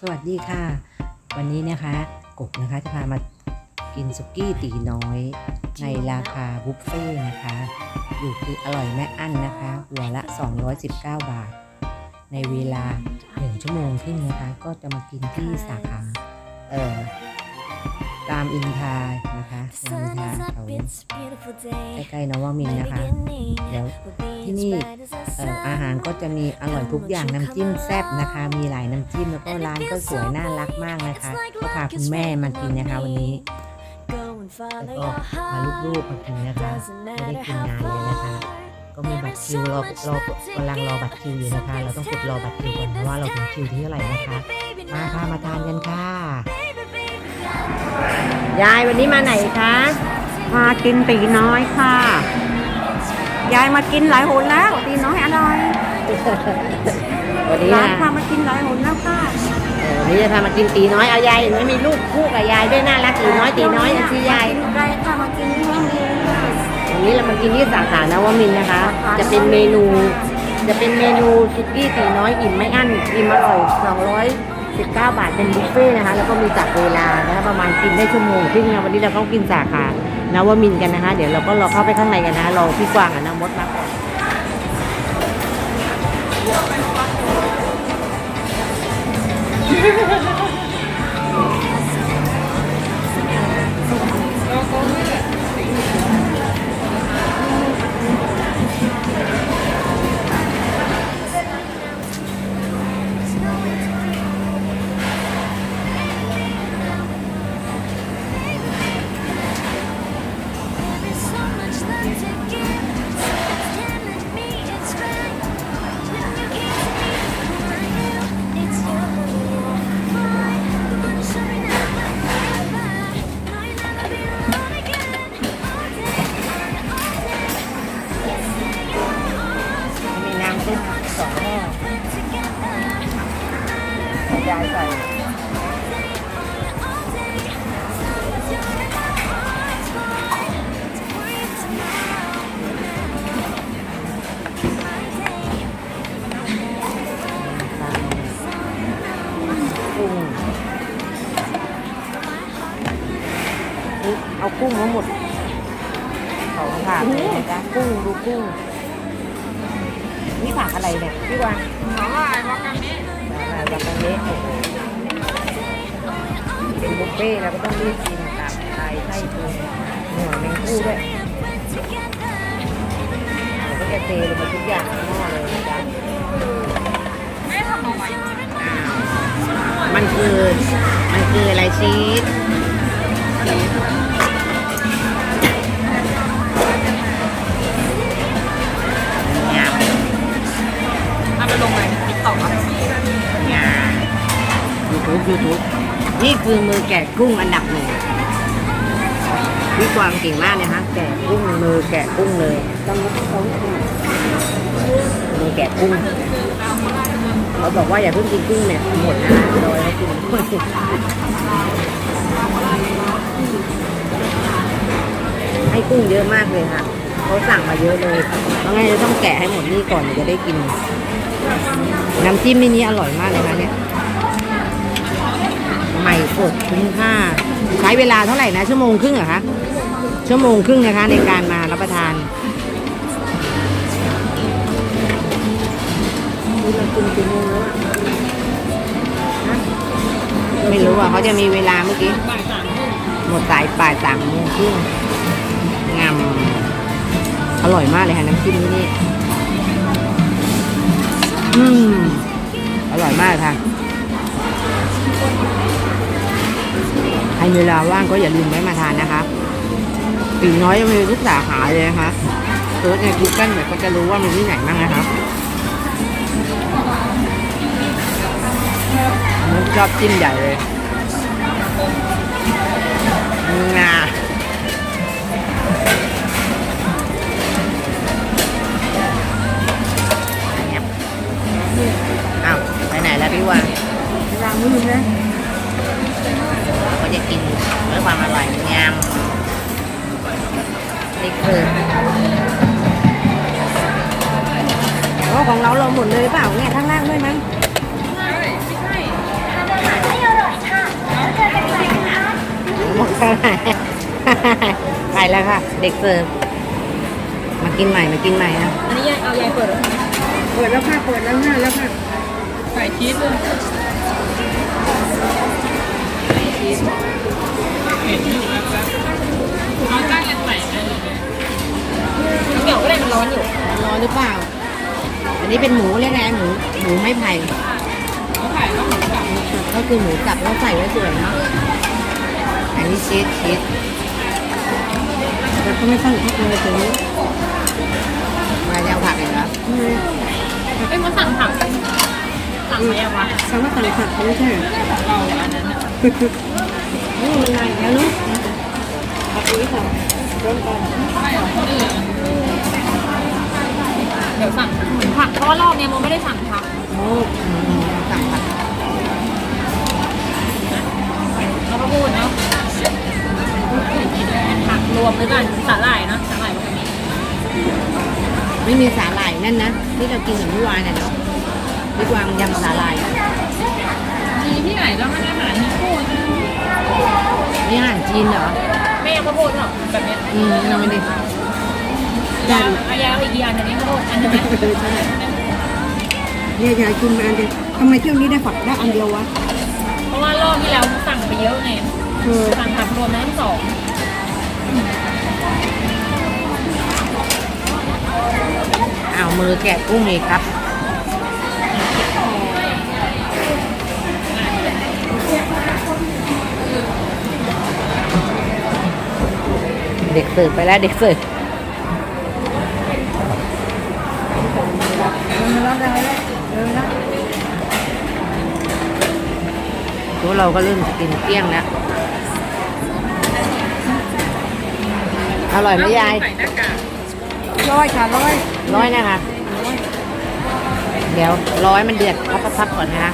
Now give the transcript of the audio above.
สวัสดีค่ะ วันนี้นะคะกบนะคะจะพามากินสุกี้ตีน้อย ในราคาบุฟเฟ่ต์นะคะ อยู่คืออร่อยแม่อั้นนะคะ หัวละ 219 บาท ในเวลา 1 ชั่วโมงครึ่งนะคะ ก็จะมากินที่สาขาเอ่อ รามอินทรานะคะรามอินทราเขาใกล้ๆนวมินทร์นะคะเดี๋ยวที่นี่เอ่ออาหารก็จะมีอร่อยทุกอย่างน้ำจิ้มแซ่บนะคะ มีหลายน้ำจิ้มแล้วก็ร้านก็สวยน่ารักมากนะคะก็พาคุณแม่มากินนะคะวันนี้แล้วก็พาลูกๆมากินนะคะไม่ได้กินนานเลยนะคะก็มีบัตรคิวรอรอกำลังรอบัตรคิวอยู่นะคะ เราต้องกดรอบัตรคิวก่อนเพราะว่าเราถึงคิวที่เท่าไหร่นะคะ มาค่ะมาทานกันค่ะ ยายวันนี้มาไหนคะ มากินตีน้อยค่ะ ยายมากินหลายหนแล้วตีน้อยอร่อยวันนี้ร้านนะพามากินหลายหนแล้วค่ะเออวันนี้จะพามากินตีน้อยเอายายไม่มีลูกคู่กับยายด้วยน่ารักตีน้อยตีน้อยนะชื่อยายกินได้ค่ะมากินที่ห้องเรียนค่ะวันนี้เรามากินที่สาขานวมินทร์นะคะ จะเป็นเมนู จะเป็นเมนูซุกี้ตีน้อยอิ่มไม่อั้นอิ่มอร่อย 19 บาทเป็นบุฟเฟ่ต์นะคะ แล้วก็มีจับเวลานะคะประมาณกินได้ชั่วโมงครึ่งนะวันนี้เราต้องกินสาขานวมินกันนะคะ เดี๋ยวเราก็รอเข้าไปข้างในกันนะรอพี่กวางกับน้ำมดมาก่อนมี เอากุ้งมาหมดเขาผ่าเลยนะจ๊ะกุ้งดูกุ้ง นี่ผักอะไรเนี่ยพี่วางสาหร่ายวากาเมะอะไรแบบนี้เป็นบุฟเฟ่ต์เราก็ต้องรีบกินตับไตไส้พุงหัวแมงคู่ด้วยเราก็จะเทลงมาทุกอย่างในหม้อเลยนะจ๊ะไม่ทำเอาไว้มันคือ มันคืออะไรชีส ลงในติ๊กต็อกครับยูทูบยูทูบนี่คือมือแกะกุ้งอันดับหนึ่งพี่กวางเก่งมากเลยฮะแกะกุ้งมือแกะกุ้งเลยต้องต้องมือแกะกุ้งเขาบอกว่าอย่าเพิ่งกินกุ้งเนี่ยหมดนะโดยให้กินกุ้งให้กุ้งเยอะมากเลยค่ะเขาสั่งมาเยอะเลยเพราะงั้นจะต้องแกะให้หมดนี่ก่อนถึงจะได้กิน น้ำจิ้มนี่นี้อร่อยมากเลยนะเนี่ย ใหม่สดคุ้มค่า ใช้เวลาเท่าไหร่นะ ชั่วโมงครึ่งเหรอคะ ชั่วโมงครึ่งนะคะ ในการมารับประทานไม่รู้อะเขาจะมีเวลาเมื่อกี้ หมดสายป่ายสามโมงครึ่งงามอร่อยมากเลยค่ะน้ำจิ้มที่นี่ อืมอร่อยมากค่ะ ใครมีเวลาว่างก็อย่าลืมแวะมาทานนะคะปีน้อยยังมีทุกสาขาเลยนะคะเซิร์ชใน Google เนี่ยก็จะรู้ว่ามีที่ไหนบ้างนะคะมันชอบจิ้มใหญ่เลย หมดเลยเปล่าเนี่ยข้างล่างด้วยมั้งหมดแล้วไปแล้วค่ะ เด็กเสิร์ฟมากินใหม่มากินใหม่อะอันนี้ยายเอายายเปิดเปิดแล้วค่ะเปิดแล้วค่ะแล้วค่ะใส่ชีสเลย อันนี้เป็นหมูเรียกไงหมูหมูไม่ไผ่เขาขายก็หมูสับก็คือหมูสับแล้วใส่ไว้สวยเนาะอันนี้ชีสชีสแต่ก็ไม่ต้องพักเลยตรงนี้มาจะเอาผักอีกแล้วอืมเอ้ยมาสั่งผักสั่งไหมอะวะคำว่าต่างผักไม่ใช่เหรอของเราอันนั้นอะนี่มันไงแล้วลูกผักนี้ค่ะร่วมกันใช่เหรอคนอื่น เดี๋ยวสั่งผักเพราะว่ารอบเนี้ยโมไม่ได้สั่งผักโอ้อืมสั่งผักเราก็พูดเนาะผักรวมด้วยกันสาหร่ายเนาะสาหร่ายมันก็มีไม่มีสาหร่ายนั่นนะที่เรากินกับเมื่อวานน่ะเนาะดีกวางยำสาหร่ายมีที่ไหนแล้วมันอาหารมีพูดนี่อาหารจีนเหรอแม่ก็พูดหรอกแบบเนี้ยอืมลองดิ ยาอายาอีกกี่อันอันนี้ก็พูดอันนึงไหมเออใช่เนี่ยยายกินมาอันเดียวทำไมเที่ยวนี้ได้ฝักได้อันเดียววะ เพราะว่ารอบที่แล้วสั่งไปเยอะไงเออสั่งผักรวมทั้งสองอ้าวมือแกะกุ้งอีกครับเด็กเสิร์ฟไปแล้วเด็กเสิร์ฟ ตัวเราก็เริ่มกินเกลี้ยงแล้ว อร่อยไหมยาย ร้อยค่ะร้อย ร้อยนะคะ เดี๋ยวร้อยมันเดือดพับพับๆก่อนนะคะ